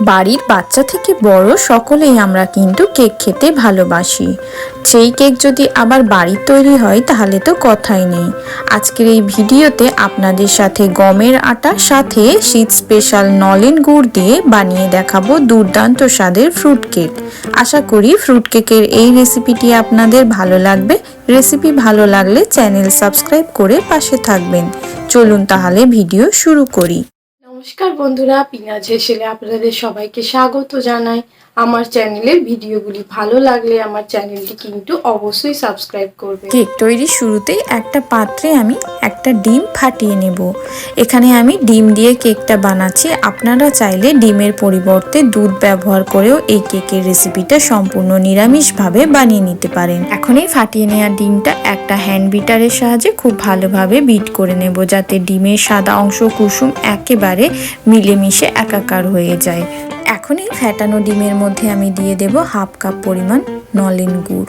বাড়ির বাচ্চা থেকে বড় সকলেই আমরা কিন্তু কেক খেতে ভালোবাসি। সেই কেক যদি আবার বাড়ির তৈরি হয়, তাহলে তো কথাই নেই। আজকের এই ভিডিওতে আপনাদের সাথে গমের আটা, সাথে শীত স্পেশাল নলেন গুড় দিয়ে বানিয়ে দেখাবো দুর্দান্ত স্বাদের ফ্রুট কেক। আশা করি ফ্রুট কেকের এই রেসিপিটি আপনাদের ভালো লাগবে। রেসিপি ভালো লাগলে চ্যানেল সাবস্ক্রাইব করে পাশে থাকবেন। চলুন তাহলে ভিডিও শুরু করি। নমস্কার বন্ধুরা পিনাজ হেসেলে আপনাদের সবাইকে স্বাগত জানাই। আমার চ্যানেলের ভিডিওগুলি ভালো লাগলে আমার চ্যানেলটি কিন্তু অবশ্যই সাবস্ক্রাইব করবে। কেক তৈরির শুরুতেই একটা পাত্রে আমি একটা ডিম ফাটিয়ে নেব। এখানে আমি ডিম দিয়ে কেকটা বানাচ্ছি। আপনারা চাইলে ডিমের পরিবর্তে দুধ ব্যবহার করেও এই কেকের রেসিপিটা সম্পূর্ণ নিরামিষভাবে বানিয়ে নিতে পারেন। এখন এই ফাটিয়ে নেওয়া ডিমটা একটা হ্যান্ড বিটারের সাহায্যে খুব ভালোভাবে বিট করে নেব যাতে ডিমের সাদা অংশ কুসুম একেবারে মিলেমিশে একাকার হয়ে যায়। এখন এই ফ্যাটানো ডিমের মধ্যে আমি দিয়ে দেব হাফ কাপ পরিমাণ নলেন গুড়।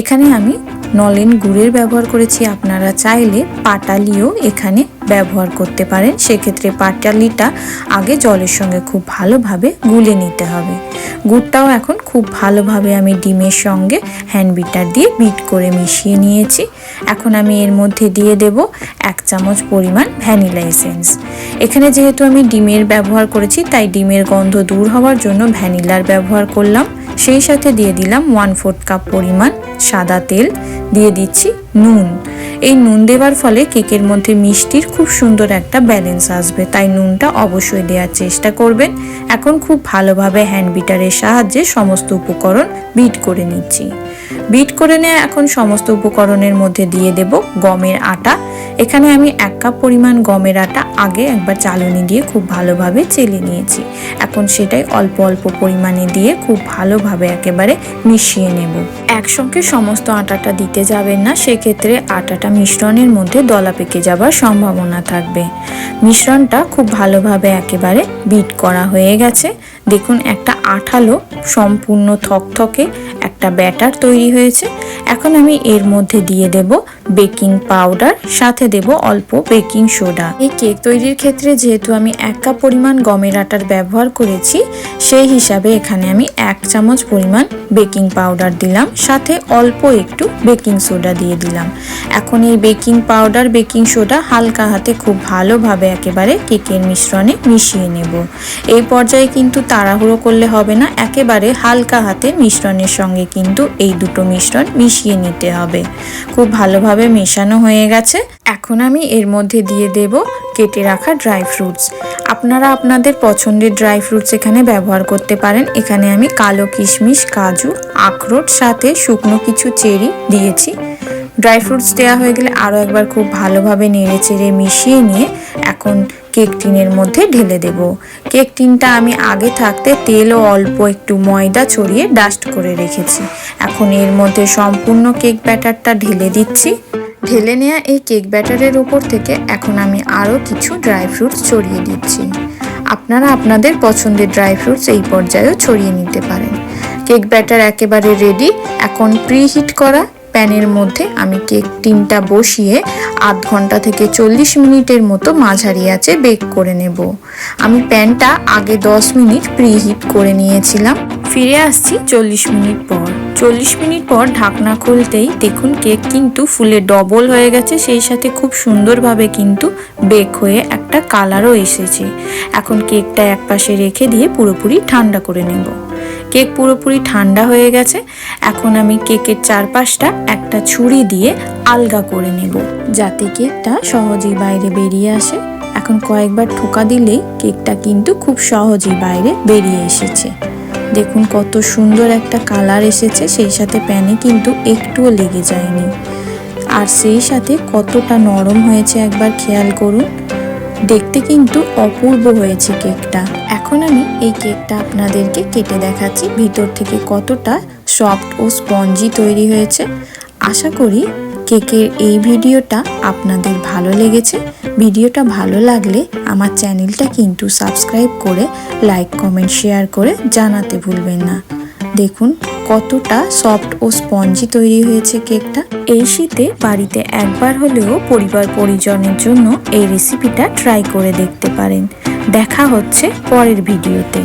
এখানে আমি নলেন গুড়ের ব্যবহার করেছি, আপনারা চাইলে পাটালিও এখানে ব্যবহার করতে পারেন, সেক্ষেত্রে পাটালিটা আগে জলের সঙ্গে খুব ভালোভাবে গুলে নিতে হবে। গুড়টাও এখন খুব ভালোভাবে আমি ডিমের সঙ্গে হ্যান্ড বিটার দিয়ে বিট করে মিশিয়ে নিয়েছি। এখন আমি এর মধ্যে দিয়ে দেব এক চামচ পরিমাণ ভ্যানিলা এসেন্স। এখানে যেহেতু আমি ডিমের ব্যবহার করেছি, তাই ডিমের গন্ধ দূর হওয়ার জন্য ভ্যানিলার ব্যবহার করলাম। সেই সাথে দিয়ে দিলাম ওয়ান ফোর্থ কাপ পরিমাণ সাদা তেল। দিয়ে দিচ্ছি নুন। এই নুন দেওয়ার ফলে কেকের মধ্যে মিষ্টির খুব সুন্দর একটা ব্যালেন্স আসবে। তাই নুনটা অবশ্যই দেওয়ার চেষ্টা করবেন। এখন খুব ভালোভাবে হ্যান্ড বিটারের সাহায্যে সমস্ত উপকরণ বিট করে নিচ্ছি। বিট করে নেওয়া এখন সমস্ত উপকরণের মধ্যে দিয়ে দেব গমের আটা এখানে আমি এক কাপ পরিমাণ গমের আটা আগে একবার চালনি দিয়ে খুব ভালোভাবে চেলে নিয়েছি। এখন সেটাই অল্প অল্প পরিমাণে দিয়ে খুব ভালোভাবে একেবারে মিশিয়ে নেব। একসঙ্গে সমস্ত আটাটা দিতে যাবেন না, সেক্ষেত্রে আটাটা মিশ্রণের মধ্যে দলা পেকে যাবার সম্ভাবনা থাকবে। মিশ্রণটা খুব ভালোভাবে একেবারে বিট করা হয়ে গেছে। দেখুন একটা আঠালো সম্পূর্ণ থকথকে একটা ব্যাটার তৈরি হয়েছে। এখন আমি এর মধ্যে দিয়ে দেব বেকিং পাউডার, সাথে দেব অল্প বেকিং সোডা। এই কেক তৈরির ক্ষেত্রে যেহেতু আমি এক কাপ পরিমাণ গমের আটার ব্যবহার করেছি, সেই হিসাবে এখানে আমি এক চামচ পরিমাণ বেকিং পাউডার দিলাম, সাথে অল্প একটু বেকিং সোডা দিয়ে দিলাম। এখন এই বেকিং পাউডার, বেকিং সোডা হালকা হাতে খুব ভালোভাবে একেবারে কেকের মিশ্রণে মিশিয়ে নেব। এই পর্যায়ে কিন্তু তাড়াহুড়ো করলে হবে না, একেবারে হালকা হাতে মিশ্রণের সঙ্গে কিন্তু এই দুটো মিশ্রণ মিশিয়ে নিতে হবে। খুব ভালোভাবে মেশানো হয়ে গেছে। এখন আমি এর মধ্যে দিয়ে দেব কেটে রাখা ড্রাই ফ্রুটস। আপনারা আপনাদের পছন্দের ড্রাই ফ্রুটস এখানে ব্যবহার করতে পারেন। এখানে আমি কালো কিশমিশ, কাজু, আখরোট, সাথে শুকনো কিছু চেরি দিয়েছি। ড্রাই ফ্রুটস দেওয়া হয়ে গেলে আরও একবার খুব ভালোভাবে নেড়ে চেড়ে মিশিয়ে নিয়ে এখন কেক টিনের মধ্যে ঢেলে দেব। কেক টিনটা আমি আগে থাকতে তেল ও অল্প একটু ময়দা ছড়িয়ে ডাস্ট করে রেখেছি। এখন এর মধ্যে সম্পূর্ণ কেক ব্যাটারটা ঢেলে দিচ্ছি। ঢেলে নেওয়া এই কেক ব্যাটারের উপর থেকে এখন আমি আরও কিছু ড্রাই ফ্রুটস ছড়িয়ে দিচ্ছি। আপনারা আপনাদের পছন্দের ড্রাই ফ্রুটস এই পর্যায়েও ছড়িয়ে নিতে পারেন। কেক ব্যাটার একেবারে রেডি এখন প্রিহিট করা। প্যানের মধ্যে আমি কেক টিনটা বসিয়ে আধ ঘণ্টা থেকে চল্লিশ মিনিটের মতো মাঝারি আছে বেক করে নেব। আমি প্যানটা আগে দশ মিনিট প্রিহিট করে নিয়েছিলাম। ফিরে আসছি চল্লিশ মিনিট পর। চল্লিশ মিনিট পর ঢাকনা খুলতেই দেখুন কেক কিন্তু ফুলে ডবল হয়ে গেছে, সেই সাথে খুব সুন্দরভাবে কিন্তু বেক হয়ে একটা কালারও এসেছে। এখন কেকটা এক পাশে রেখে দিয়ে পুরোপুরি ঠান্ডা করে নেব। কেক পুরোপুরি ঠান্ডা হয়ে গেছে। এখন আমি কেকের চারপাশটা একটা ছুরি দিয়ে আলগা করে নেব যাতে কেকটা সহজেই বাইরে বেরিয়ে আসে। এখন কয়েকবার ঠোকা দিলেই কেকটা কিন্তু খুব সহজেই বাইরে বেরিয়ে এসেছে। দেখুন কত সুন্দর একটা কালার এসেছে, সেই সাথে প্যানে কিন্তু একটুও লেগে যায়নি। আর সেই সাথে কতটা নরম হয়েছে একবার খেয়াল করুন। দেখতে কিন্তু অপূর্ব হয়েছে কেকটা। এখন আমি এই কেকটা আপনাদেরকে কেটে দেখাচ্ছি। ভিতর থেকে কতটা সফট ও স্পঞ্জি তৈরি হয়েছে। আশা করি কেকের এই ভিডিওটা আপনাদের ভালো লেগেছে। ভিডিওটা ভালো লাগলে আমার চ্যানেলটা কিন্তু সাবস্ক্রাইব করে, লাইক, কমেন্ট, শেয়ার করে জানাতে ভুলবেন না। দেখুন, কতটা সফট ও স্পঞ্জি তৈরি হয়েছে কেকটা। এই শীতে বাড়িতে একবার হলেও পরিবার পরিজনের জন্য এই রেসিপিটা ট্রাই করে দেখতে পারেন। দেখা হচ্ছে পরের ভিডিওতে